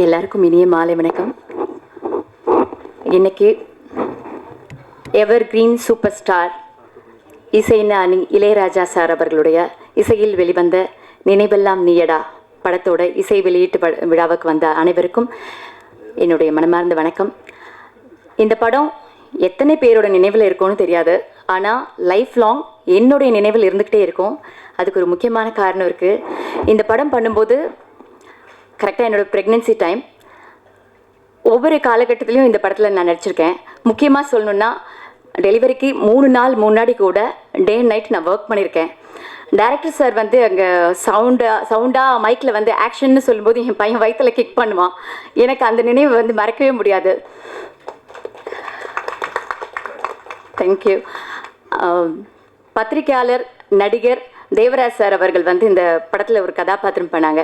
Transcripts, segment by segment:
எல்லாருக்கும் இனிய மாலை வணக்கம். இன்னைக்கு எவர் கிரீன் சூப்பர் ஸ்டார் இசை ஞானி இளையராஜா சார் அவர்களுடைய இசையில் வெளிவந்த நினைவெல்லாம் நீயடா படத்தோட இசை வெளியீட்டு பட விழாவுக்கு வந்த அனைவருக்கும் என்னுடைய மனமார்ந்த வணக்கம். இந்த படம் எத்தனை பேரோட நினைவில் இருக்கும்னு தெரியாது. ஆனால் லைஃப் லாங் என்னுடைய நினைவில் இருந்துக்கிட்டே இருக்கும். அதுக்கு ஒரு முக்கியமான காரணம் இருக்குது இந்த படம் பண்ணும்போது கரெக்டாக என்னோட ப்ரெக்னென்சி டைம் ஒவ்வொரு காலகட்டத்திலையும் இந்த படத்தில் நான் நடிச்சிருக்கேன். முக்கியமாக சொல்லணுன்னா டெலிவரிக்கு மூணு நாள் முன்னாடி கூட டே அண்ட் நைட் நான் ஒர்க் பண்ணியிருக்கேன். டேரக்டர் சார் வந்து அங்கே சவுண்டாக சவுண்டாக மைக்கில் வந்து ஆக்ஷன்னு சொல்லும்போது என் பையன் வயிற்றில் கிக் பண்ணுவான். எனக்கு அந்த நினைவு வந்து மறக்கவே முடியாது. தேங்க்யூ பத்திரிக்கையாளர் நடிகர் தேவராஜ் சார் அவர்கள் வந்து இந்த படத்தில் ஒரு கதாபாத்திரம் பண்ணாங்க.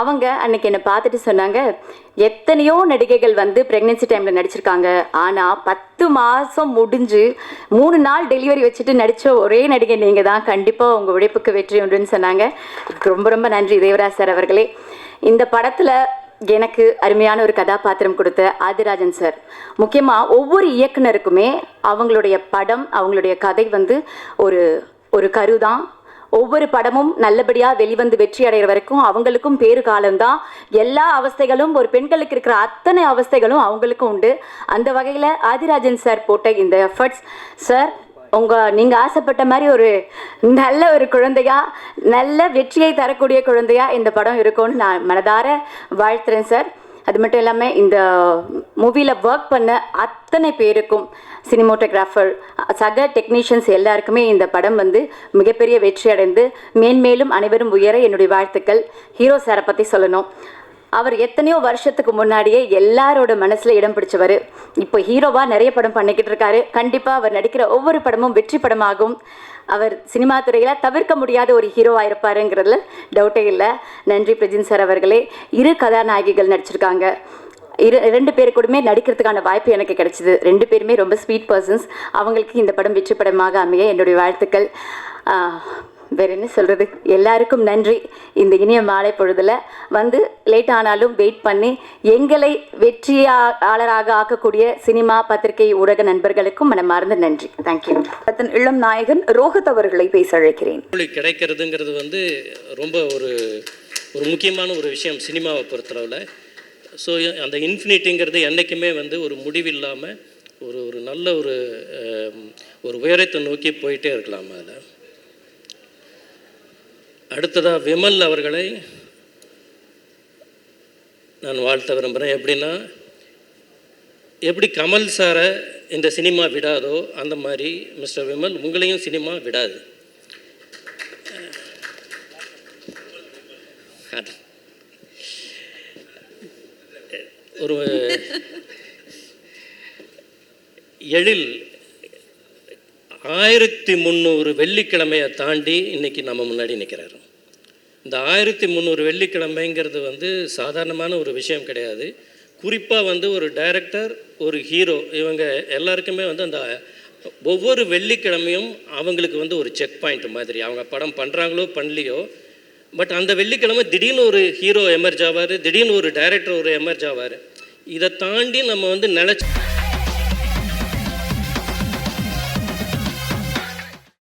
அவங்க அன்னைக்கு என்னை பார்த்துட்டு சொன்னாங்க எத்தனையோ நடிகைகள் வந்து ப்ரெக்னென்சி டைமில் நடிச்சிருக்காங்க. ஆனால் பத்து மாதம் முடிஞ்சு மூணு நாள் டெலிவரி வச்சுட்டு நடித்த ஒரே நடிகை நீங்கள் தான் கண்டிப்பாக உங்கள் உழைப்புக்கு வெற்றி உண்டுன்னு சொன்னாங்க. ரொம்ப ரொம்ப நன்றி தேவராஜ் சார் அவர்களே. இந்த படத்தில் எனக்கு அருமையான ஒரு கதாபாத்திரம் கொடுத்த ஆதிராஜன் சார். முக்கியமாக ஒவ்வொரு இயக்குனருக்குமே அவங்களுடைய படம் அவங்களுடைய கதை வந்து ஒரு ஒரு கரு தான் ஒவ்வொரு படமும் நல்லபடியாக வெளிவந்து வெற்றி அடைகிற வரைக்கும் அவங்களுக்கும் பேறு காலம்தான். எல்லா அவஸ்தைகளும் ஒரு பெண்களுக்கு இருக்கிற அத்தனை அவஸ்தைகளும் அவங்களுக்கும் உண்டு. அந்த வகையில் ஆதிராஜன் சார் போட்ட இந்த எஃபர்ட்ஸ் சார் உங்கள் நீங்கள் ஆசைப்பட்ட மாதிரி ஒரு நல்ல ஒரு குழந்தையா நல்ல வெற்றியை தரக்கூடிய குழந்தையா இந்த படம் இருக்கும்னு நான் மனதார வாழ்த்துறேன் சார் அது மட்டும் இல்லாமல் இந்த மூவியில் ஒர்க் பண்ண அத்தனை பேருக்கும் சினிமோட்டோகிராஃபர் சக டெக்னீஷியன்ஸ் எல்லாருக்குமே இந்த படம் வந்து மிகப்பெரிய வெற்றி அடைந்து மேன்மேலும் அனைவரும் உயர என்னுடைய வாழ்த்துக்கள். ஹீரோ சாரை பற்றி சொல்லணும். அவர் எத்தனையோ வருஷத்துக்கு முன்னாடியே எல்லாரோட மனசில் இடம் பிடிச்சவர். இப்போ ஹீரோவாக நிறைய படம் பண்ணிக்கிட்டு இருக்காரு. கண்டிப்பாக அவர் நடிக்கிற ஒவ்வொரு படமும் வெற்றி படமாகும். அவர் சினிமா துறையில் தவிர்க்க முடியாத ஒரு ஹீரோவாக இருப்பாருங்கிறதுல டவுட்டே இல்லை. நன்றி பிரஜின் சார் அவர்களே. இரு கதாநாயகிகள் நடிச்சிருக்காங்க. இரு ரெண்டு பேரு கூடமே நடிக்கிறதுக்கான வாய்ப்பு எனக்கு கிடைச்சிது. ரெண்டு பேருமே ரொம்ப ஸ்வீட் பர்சன்ஸ் அவங்களுக்கு இந்த படம் வெற்றி படமாக அமைய என்னுடைய வாழ்த்துக்கள். வேற என்ன சொல்றது? எல்லாருக்கும் நன்றி. இந்த இனிய மாலை பொழுதுல வந்து லேட் ஆனாலும் வெயிட் பண்ணி எங்களை வெற்றியாளராக ஆக்கக்கூடிய சினிமா பத்திரிகை ஊடக நண்பர்களுக்கும் மனமார்ந்த நன்றி. தேங்க்யூ அதன் இளம் நாயகன் ரோஹித் அவர்களை பேச அழைக்கிறேன். கிடைக்கிறதுங்கிறது வந்து ரொம்ப ஒரு ஒரு முக்கியமான ஒரு விஷயம் சினிமாவை பொறுத்தளவில். ஸோ அந்த இன்ஃபினிட்டிங்கிறது என்றைக்குமே வந்து ஒரு முடிவில்லாமல் ஒரு ஒரு நல்ல ஒரு ஒரு உயரத்தை நோக்கி போயிட்டே இருக்கலாம் அதில். அடுத்ததாக விமல் அவர்களை நான் வாழ்த்த விரும்புகிறேன் எப்படின்னா எப்படி கமல் சாரை இந்த சினிமா விடாதோ அந்த மாதிரி மிஸ்டர் விமல் உங்களையும் சினிமா விடாது. ஒரு எழில் ஆயிரத்தி முந்நூறு வெள்ளிக்கிழமையை தாண்டி இன்னைக்கு நம்ம முன்னாடி நிற்கிறாரு இந்த ஆயிரத்தி முந்நூறு வெள்ளிக்கிழமைங்கிறது வந்து சாதாரணமான ஒரு விஷயம் கிடையாது. குறிப்பாக வந்து ஒரு டைரக்டர் ஒரு ஹீரோ இவங்க எல்லாருக்குமே வந்து அந்த ஒவ்வொரு வெள்ளிக்கிழமையும் அவங்களுக்கு வந்து ஒரு செக் பாயிண்ட் மாதிரி அவங்க படம் பண்ணுறாங்களோ பண்ணலையோ பட் அந்த வெள்ளிக்கிழமை திடீர்னு ஒரு ஹீரோ எமர்ஜ் ஆவார் திடீர்னு ஒரு டைரக்டர் ஒரு எமர்ஜ் ஆவார். இதை தாண்டி நம்ம வந்து நினச்சி